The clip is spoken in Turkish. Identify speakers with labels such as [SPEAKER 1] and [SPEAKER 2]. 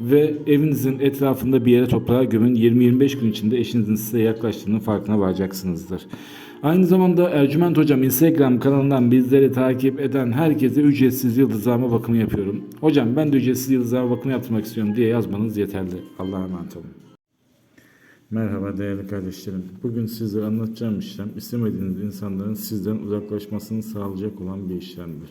[SPEAKER 1] ve evinizin etrafında bir yere toprağa gömün. 20-25 gün içinde eşinizin size yaklaştığının farkına varacaksınızdır. Aynı zamanda Ercüment Hocam Instagram kanalından bizleri takip eden herkese ücretsiz yıldızlama bakımı yapıyorum. Hocam ben de ücretsiz yıldızlama bakımı yaptırmak istiyorum diye yazmanız yeterli. Allah'a emanet olun. Merhaba değerli kardeşlerim. Bugün sizlere anlatacağım işlem istemediğiniz insanların sizden uzaklaşmasını sağlayacak olan bir işlemdir.